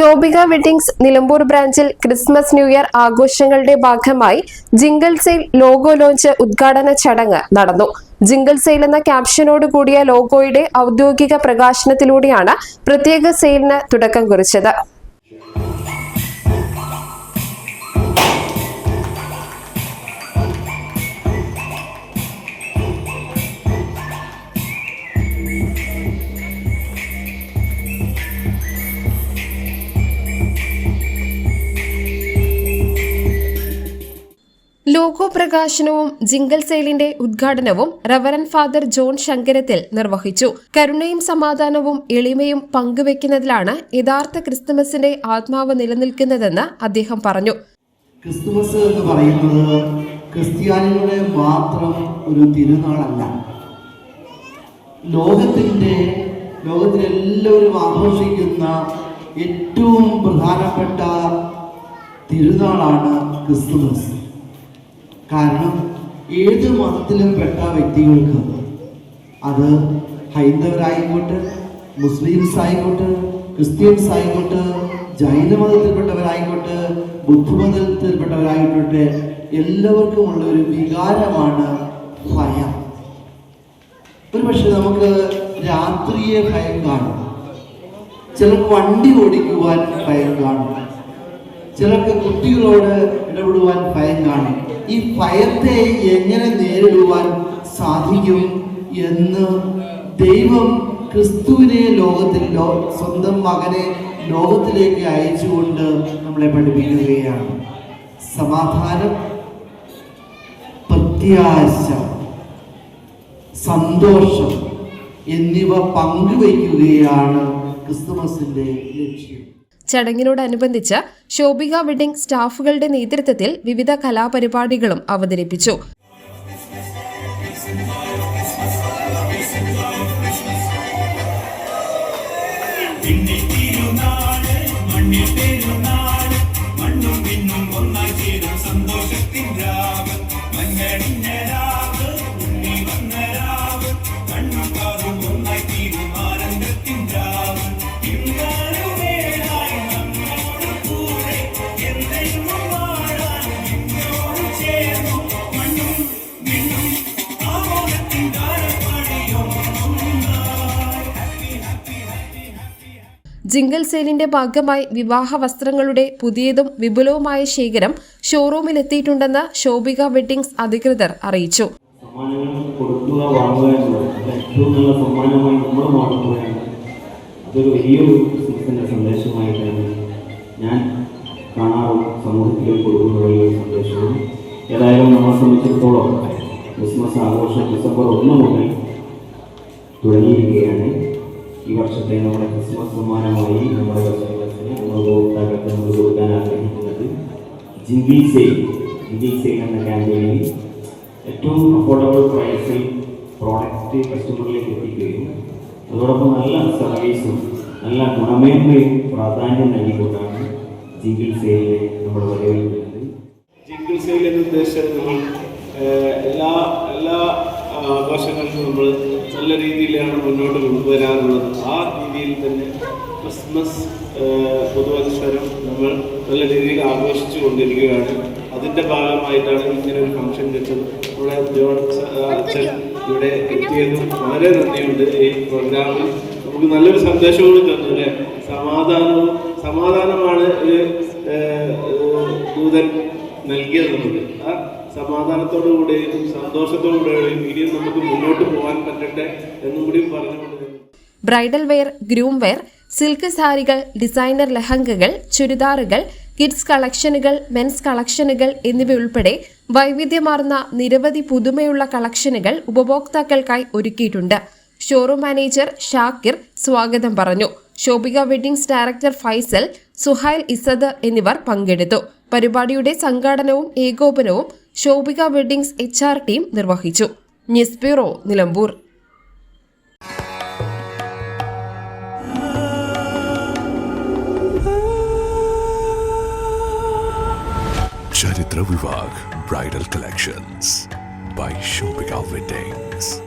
Shobhika weddings Nilambur ബ്രാഞ്ചിൽ Christmas new year ആഘോഷങ്ങളുടെ ഭാഗമായി ജിംഗിൾ സെയിൽ ലോഗോ ലോഞ്ച് ഉദ്ഘാടന ചടങ്ങ് നടന്നു. ജിംഗിൾ സെയിൽ എന്ന ക്യാപ്ഷനോട് കൂടിയ ലോഗോയുടെ ഔദ്യോഗിക പ്രകാശനത്തിലൂടെയാണ് പ്രത്യേക സെയിലിന് തുടക്കം കുറിച്ചത്. ലോഗോ പ്രകാശനവും ജിംഗൽ സെയിലിന്റെ ഉദ്ഘാടനവും റവറൻ ഫാദർ ജോൺ ശങ്കരത്തിൽ നിർവഹിച്ചു. കരുണയും സമാധാനവും എളിമയും പങ്കുവെക്കുന്നതിലാണ് യഥാർത്ഥ ക്രിസ്തുമസിന്റെ ആത്മാവ് നിലനിൽക്കുന്നതെന്ന് അദ്ദേഹം പറഞ്ഞു. ക്രിസ്തുമസ് എന്ന് പറയുന്നത് ക്രിസ്ത്യാനികളുടെ മാത്രം ഒരു തിരുനാളല്ല. ലോകത്തിന്റെ ലോകത്തിലെല്ലാവരും ആഘോഷിക്കുന്ന ഏറ്റവും പ്രധാനപ്പെട്ട തിരുനാളാണ് ക്രിസ്തുമസ്. കാരണം ഏത് മതത്തിലും പെട്ട വ്യക്തികൾക്ക് അത് ഹൈന്ദവരായിക്കോട്ടെ മുസ്ലിംസ് ആയിക്കോട്ടെ ക്രിസ്ത്യൻസ് ആയിക്കോട്ടെ ജൈനമതത്തിൽപ്പെട്ടവരായിക്കോട്ടെ ബുദ്ധമതത്തിൽപ്പെട്ടവരായിക്കോട്ടെ എല്ലാവർക്കും ഉള്ള ഒരു വികാരമാണ് ഭയം. ഒരു പക്ഷെ നമുക്ക് രാത്രിയെ ഭയം കാണും. ചിലർക്ക് വണ്ടി ഓടിക്കുവാൻ ഭയം കാണും. ചിലർക്ക് കുട്ടികളോട് ഇടപെടുവാൻ ഭയം കാണും. ഈ ഭയത്തെ എങ്ങനെ നേരിടുവാൻ സാധിക്കും എന്ന് ദൈവം ക്രിസ്തുവിനെ ലോകത്തിൽ സ്വന്തം മകനെ ലോകത്തിലേക്ക് അയച്ചുകൊണ്ട് നമ്മളെ പഠിപ്പിക്കുകയാണ്. സമാധാനം പ്രത്യാശ സന്തോഷം എന്നിവ പങ്കുവയ്ക്കുകയാണ് ക്രിസ്തുമസിന്റെ ലക്ഷ്യം. ചടങ്ങിനോടനുബന്ധിച്ച് ശോഭിക വെഡിംഗ് സ്റ്റാഫുകളുടെ നേതൃത്വത്തിൽ വിവിധ കലാപരിപാടികളും അവതരിപ്പിച്ചു. മണ്ണിൽ പെരുന്നാൾ ജിംഗൽ സെയിലിന്റെ ഭാഗമായി വിവാഹ വസ്ത്രങ്ങളുടെ പുതിയതും വിപുലവുമായ ശേഖരം ഷോറൂമിൽ എത്തിയിട്ടുണ്ടെന്ന് ശോഭിക വെഡിങ്സ് അധികൃതർ അറിയിച്ചു. അതൊരു ഞാൻ കൊടുക്കുന്ന സന്ദേശവും ഏതായാലും നമ്മളെ സംബന്ധിച്ചിടത്തോളം ക്രിസ്മസ് ആഘോഷം ഡിസംബർ ഒന്ന് മുതൽ തുടങ്ങിയിരിക്കുകയാണ്. ഈ വർഷത്തെ നമ്മുടെ ക്രിസ്മസ് സമ്മാനമായി നമ്മുടെ ഉപഭോക്താക്കൾക്ക് നമ്മൾ കൊടുക്കാൻ ആഗ്രഹിക്കുന്നത് ജിൻവി സെയിൽ ജിൻവി സെയിൽ എന്ന ക്യാമ്പയിനിൽ ഏറ്റവും അഫോർഡബിൾ പ്രൈസിൽ പ്രോഡക്റ്റ് കസ്റ്റമറിലേക്ക് എത്തിക്കുകയും അതോടൊപ്പം നല്ല സർവീസും നല്ല ഗുണമേന്മയും പ്രാധാന്യം നൽകിക്കൊണ്ടാണ് ജിങ്കിൾ സെയിലിനെ നമ്മൾ വരവേൽക്കുന്നത്. ജിങ്കിൾ സെയിൽ എന്ന് ഉദ്ദേശിച്ചത് എല്ലാ എല്ലാ ആഘോഷങ്ങൾക്കും നമ്മൾ നല്ല രീതിയിലാണ് മുന്നോട്ട് കൊണ്ടുവരാറുള്ളത് ആ രീതിയിൽ തന്നെ ക്രിസ്മസ് പൊതുവത്സരം നമ്മൾ നല്ല രീതിയിൽ ആഘോഷിച്ചു കൊണ്ടിരിക്കുകയാണ്. അതിന്റെ ഭാഗമായിട്ടാണ് ഇങ്ങനെ ഒരു ഫംഗ്ഷൻ വെച്ചത്. നമ്മുടെ ജോൺ അച്ഛൻ ഇവിടെ എത്തിയതും വളരെ നന്ദിയുണ്ട് ഈ പ്രോഗ്രാമിൽ നമുക്ക് നല്ലൊരു സന്ദേശം കൂടി തന്നു അല്ലേ? സമാധാനവും സമാധാനമാണ് ഒരു ദൂതൻ നൽകിയത് നമുക്ക്. ആ സമാധാനത്തോടുകൂടെയും സന്തോഷത്തോടുകൂടെയും ഇനിയും നമുക്ക് മുന്നോട്ട് പോകാൻ പറ്റട്ടെ എന്നും കൂടി പറഞ്ഞുകൊണ്ട് bridal wear groom wear silk സാരികൾ ഡിസൈനർ ലഹങ്കകൾ ചുരിദാറുകൾ കിഡ്സ് കളക്ഷനുകൾ മെൻസ് കളക്ഷനുകൾ എന്നിവയുൾപ്പെടെ വൈവിധ്യമാർന്ന നിരവധി പുതുമയുള്ള കളക്ഷനുകൾ ഉപഭോക്താക്കൾക്കായി ഒരുക്കിയിട്ടുണ്ട്. ഷോറൂം മാനേജർ ഷാക്കിർ സ്വാഗതം പറഞ്ഞു. ശോഭിക വെഡിംഗ്സ് ഡയറക്ടർ ഫൈസൽ സുഹൈൽ ഇസദ് എന്നിവർ പങ്കെടുത്തു. പരിപാടിയുടെ സംഘാടനവും ഏകോപനവും Shobhika weddings H R team നിർവഹിച്ചു. News bureau Nilambur. ചരിത്ര വിഭാഗ് bridal collections by Shobhika weddings